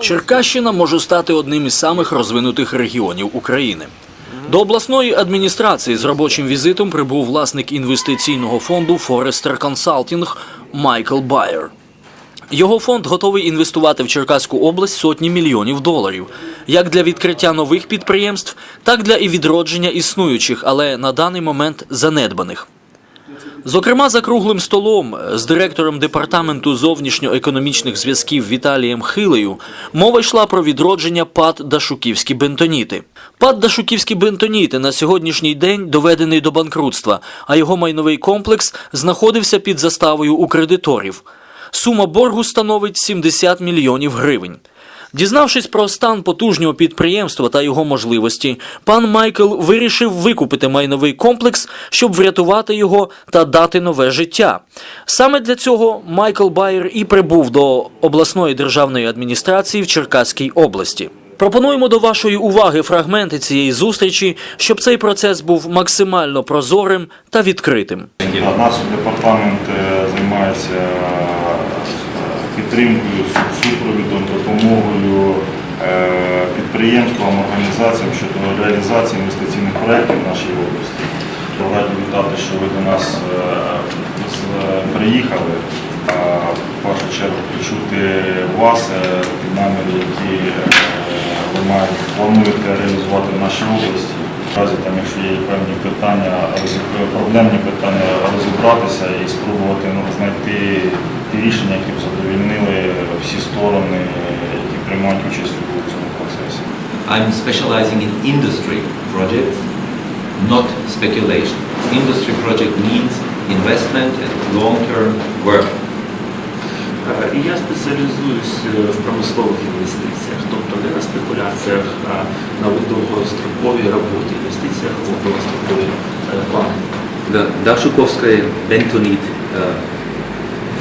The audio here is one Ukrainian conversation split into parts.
Черкащина може стати одним із самих розвинутих регіонів України. До обласної адміністрації з робочим візитом прибув власник інвестиційного фонду Forrester Consulting Майкл Байер. Його фонд готовий інвестувати в Черкаську область сотні мільйонів доларів, як для відкриття нових підприємств, так для і відродження існуючих, але на даний момент занедбаних. Зокрема, за круглим столом з директором департаменту зовнішньоекономічних зв'язків Віталієм Хилею мова йшла про відродження ПАД Дашуківські бентоніти. ПАД Дашуківські бентоніти на сьогоднішній день доведений до банкрутства, а його майновий комплекс знаходився під заставою у кредиторів. Сума боргу становить 70 мільйонів гривень. Дізнавшись про стан потужнього підприємства та його можливості, пан Майкл вирішив викупити майновий комплекс, щоб врятувати його та дати нове життя. Саме для цього Майкл Байер і прибув до обласної державної адміністрації в Черкаській області. Пропонуємо до вашої уваги фрагменти цієї зустрічі, щоб цей процес був максимально прозорим та відкритим. Наш департамент е, займається е, підтримкою, су- супровідом, підприємствам, організаціям щодо реалізації інвестиційних проєктів в нашій області. Раді вітати, що ви до нас е, приїхали. В першу чергу почути вас, е, ті наміри, які е, ви маєте, плануєте реалізувати в нашій області. Разі там, якщо є певні питання, проблемні питання, розібратися і спробувати ну, знайти ті рішення, які б задовільнили всі сторони, які приймають участь у цьому процесі. I'm specializing in industry projects, not speculation. Industry project needs investment and long-term work. Е, І я спеціалізуюсь е, в промислових інвестиціях, тобто не на спекуляціях, а на довгостроковій роботі, інвестиціях в довгострокові е, плани. The Dashukovskaya bentonite uh,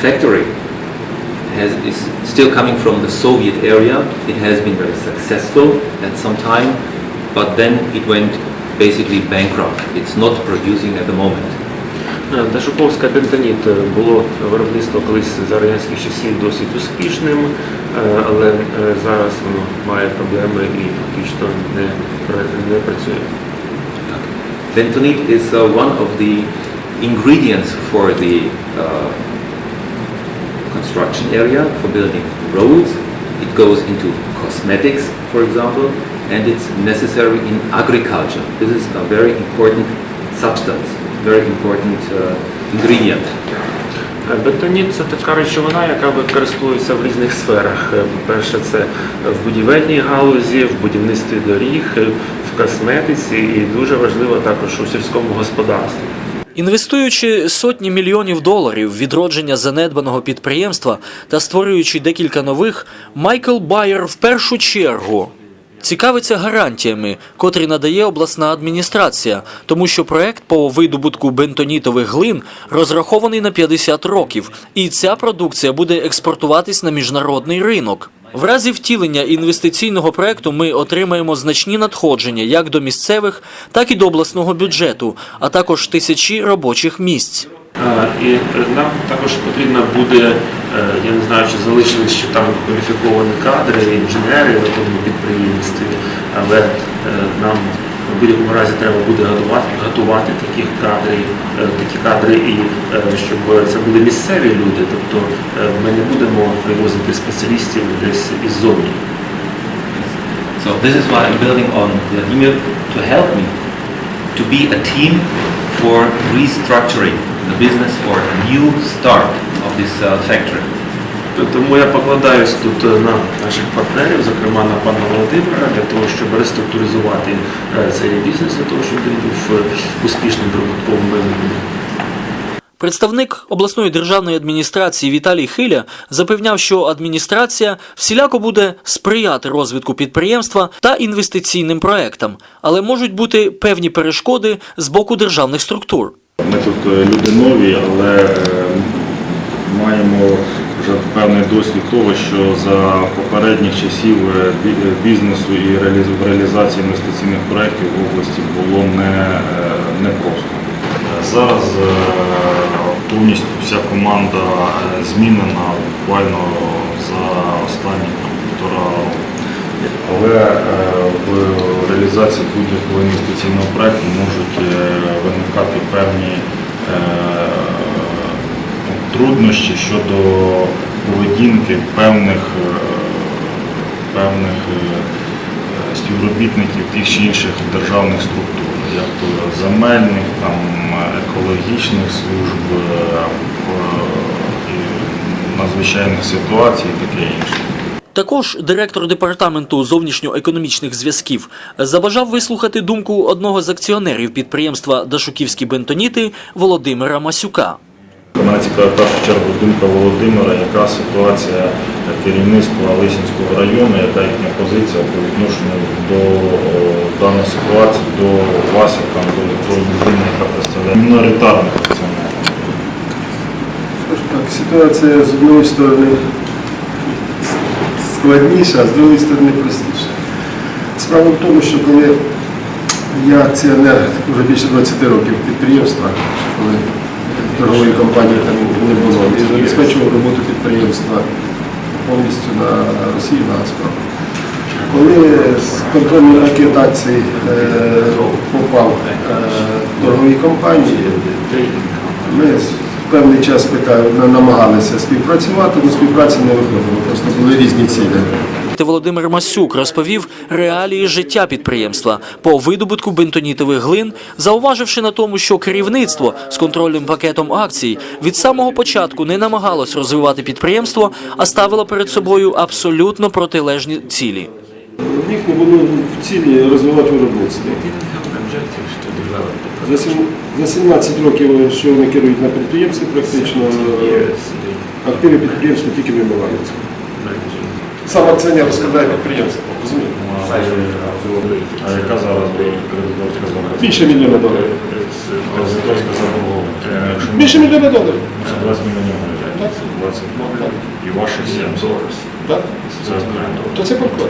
factory has, is still coming from the Soviet area. It has been very successful at some time, but then it went basically bankrupt. It's not producing at the moment. Е, Дашуковська бентоніт е, було виробництво колись за радянських часів досить успішним, е, але е, зараз воно має проблеми і фактично не, пра- не працює. Bentonite is uh, one of the ingredients for the uh, construction area, for building roads. It goes into cosmetics, for example, and it's necessary in agriculture. This is a very important substance, very important uh, ingredient. Е, Бетоніт це така речовина, яка використовується в різних сферах. Е, По-перше, це в будівельній галузі, в будівництві доріг, е, в косметиці і дуже важливо також у сільському господарстві. Інвестуючи сотні мільйонів доларів в відродження занедбаного підприємства та створюючи декілька нових, Майкл Байер в першу чергу цікавиться гарантіями, котрі надає обласна адміністрація, тому що проект по видобутку бентонітових глин розрахований на 50 років, і ця продукція буде експортуватись на міжнародний ринок. В разі втілення інвестиційного проекту ми отримаємо значні надходження як до місцевих, так і до обласного бюджету, а також тисячі робочих місць. І нам також потрібно буде, е, я не знаю, чи залишились ще там кваліфіковані кадри, інженери в тому підприємстві, але е, нам в будь-якому разі треба буде готувати, готувати таких кадрів, е, такі кадри, і е, щоб це були місцеві люди, тобто е, ми не будемо привозити спеціалістів десь іззовні. So this is why I'm building on Vladimir to help me to be a team for restructuring the business for a new start of this uh, factory. Тому я покладаюсь тут е, на наших партнерів, зокрема на пана Володимира, для того, щоб реструктуризувати е, цей бізнес, для того, щоб він був е, успішним прибутковим. Представник обласної державної адміністрації Віталій Хиля запевняв, що адміністрація всіляко буде сприяти розвитку підприємства та інвестиційним проектам, але можуть бути певні перешкоди з боку державних структур. Ми тут люди нові, але маємо певний досвід того, що за попередніх часів е, е, бізнесу і в реалізації інвестиційних проєктів в області було не, е, непросто. Зараз повністю вся команда змінена буквально за останні там, електоралу. Але в реалізації будь-якого інвестиційного проекту можуть виникати певні труднощі щодо поведінки певних, е, певних е, співробітників тих чи інших державних структур, як то земельних, там, екологічних служб, е, надзвичайних ситуацій і таке інше. Також директор департаменту зовнішньоекономічних зв'язків забажав вислухати думку одного з акціонерів підприємства Дашуківські бентоніти Володимира Масюка. Мене цікавить в першу чергу думка Володимира, яка ситуація керівництва Лисінського району, яка їхня позиція по відношенню до даної ситуації, до вас, як там, до людини, яка представляє міноритарних акціонерів. Так, ситуація з однієї сторони складніша, а з другої сторони простіша. Справа в тому, що коли я акціонер вже більше 20 років підприємства, коли торгової компанії там не було, і забезпечував роботу підприємства повністю на Росії на експорт. Коли з контрольної акредитації е, попав е, торгові компанії, ми певний час намагалися співпрацювати, але співпраці не виходило, просто були різні цілі. Володимир Масюк розповів реалії життя підприємства по видобутку бентонітових глин, зауваживши на тому, що керівництво з контрольним пакетом акцій від самого початку не намагалось розвивати підприємство, а ставило перед собою абсолютно протилежні цілі. У не було в цілі розвивати виробництво. За сім- За 17 років, що вони керують на підприємстві, практично активи підприємства тільки вимиваються. Сам акціонер розкладає підприємство, розумієте? А яка зараз кредиторська заборгованість? Більше мільйона доларів. Кредиторська заборгованість. Більше мільйона доларів. Це 20 мільйонів гривень. Так. 20 і ваших 70. Так? Це. То це банкрот.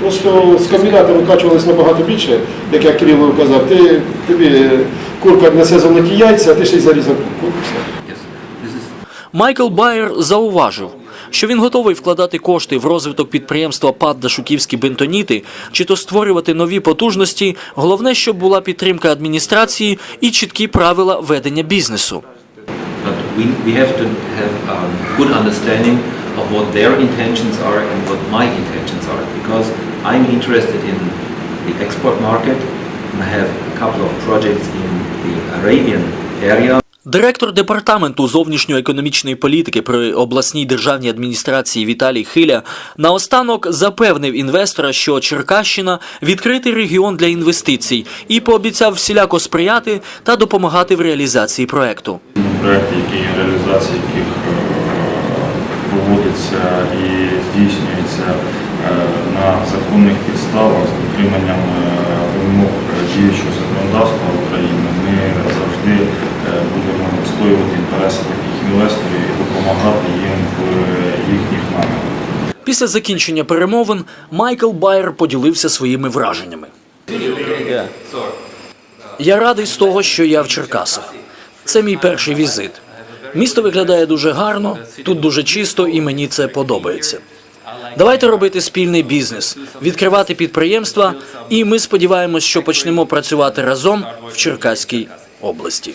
Просто з комбіната викачувалось набагато більше, як я Кирило казав, ти, тобі курка несе золоті яйця, а ти ще й зарізав курку. все. Yes, this is Майкл Байер зауважив, що він готовий вкладати кошти в розвиток підприємства ПАД Дашуківські бентоніти, чи то створювати нові потужності. Головне, щоб була підтримка адміністрації і чіткі правила ведення бізнесу. The export market I have a couple of projects in the Arabian area. Директор департаменту зовнішньоекономічної політики при обласній державній адміністрації Віталій Хиля наостанок запевнив інвестора, що Черкащина відкритий регіон для інвестицій і пообіцяв всіляко сприяти та допомагати в реалізації проекту. проекти, які реалізація яких е, проводиться і здійснюється е, на законних підставах з дотриманням е, вимог діючого законодавства України, ми завжди інтереси таких інвесторів і допомагати їм в е, їхніх намірах. Після закінчення перемовин Майкл Байер поділився своїми враженнями. Я радий з того, що я в Черкасах. Це мій перший візит. Місто виглядає дуже гарно, тут дуже чисто і мені це подобається. Давайте робити спільний бізнес, відкривати підприємства, і ми сподіваємось, що почнемо працювати разом в Черкаській області.